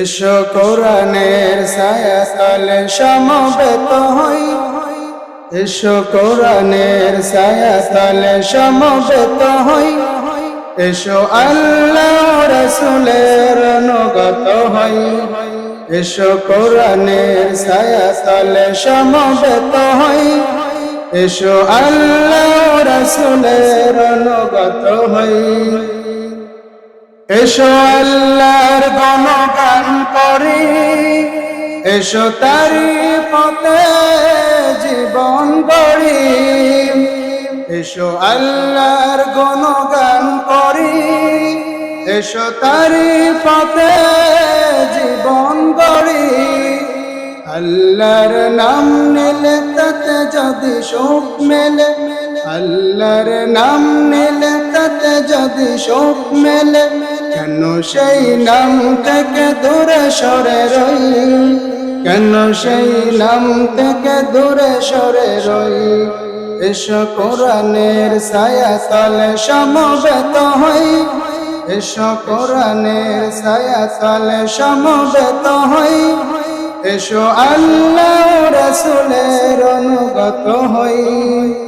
এসো কোরআনের ছায়া তলে সমবেত হই। এসো কোরআনের ছায়া তলে সমবেত হই। এসো আল্লাহ রসুলের অনুগত হই। এসো কোরআনের ছায়া তলে সমবেত হই। এসো আল্লাহ রসুলের অনুগত হই। এসো আল্লাহর গণগান করি। এসো তারি পথে জীবন গড়ি। এসো আল্লাহর গণগান করি। এসো তারি পথে জীবন গড়ি। আল্লাহর নাম নিলে তাতে যদি সুখ মেলে, আল্লাহর নাম নিলে যদি সুখ মেলে, কেন সেই নাম থেকে দূরে সরে রই? কেন সেই নাম থেকে দূরে সরে রই? এসো কোরআনের ছায়া তলে সমবেত হই। এসো কোরআনের ছায়া তলে সমবেত হই। এসো আল্লাহ রসুলের অনুগত হই।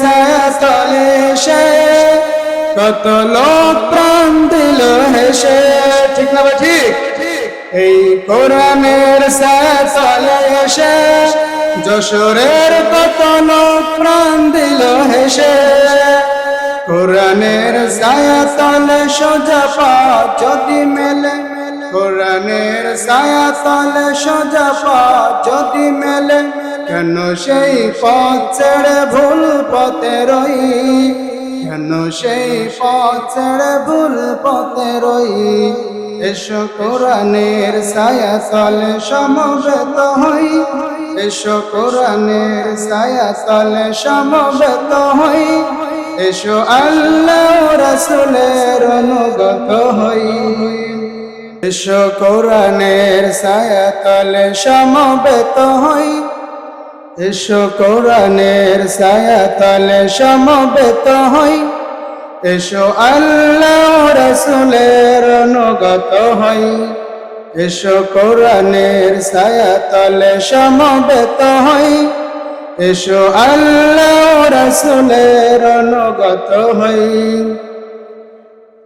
ছায়া তলে সে, কত লোক প্রাণ দিল ঠিক না এই কোরআনের ছায়া তলে এসে, যশোরের কত লোক প্রাণ দিল হেসে। কোরআনের ছায়া তলে সোজা পা যদি মেলে, কোরআনের ছায়া তলে সোজা পা যদি মেলে। কেন সেই পথ ছেড়ে ভুল পথে রই? কেন সেই পথ ছেড়ে ভুল পথে রই? এসো কোরআনের ছায়া তলে সমবেত হই। এসো কোরআনের ছায়া তলে সমবেত হই। এসো আল্লাহ রসুলের অনুগত হই। এসো কোরআনের ছায়া তলে সমবেত হই। এসো কোরআনের ছায়া তলে সমবেত হই। এসো আল্লাহ রসুলের অনুগত হই। এসো কোরআনের ছায়া তলে সমবেত হই। এসো আল্লাহ রসুলের অনুগত হই।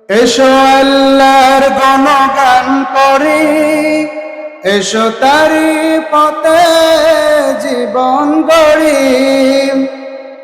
এসো আল্লাহর গণগান করি। এসো তারি পথে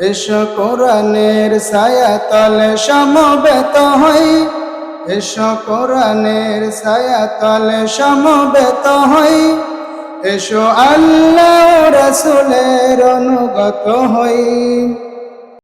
এসো কোরআনের ছায়া তলে সমবেত হই। এসো কোরআনের ছায়া তলে সমবেত হই। এসো আল্লাহ রসুলের অনুগত হই।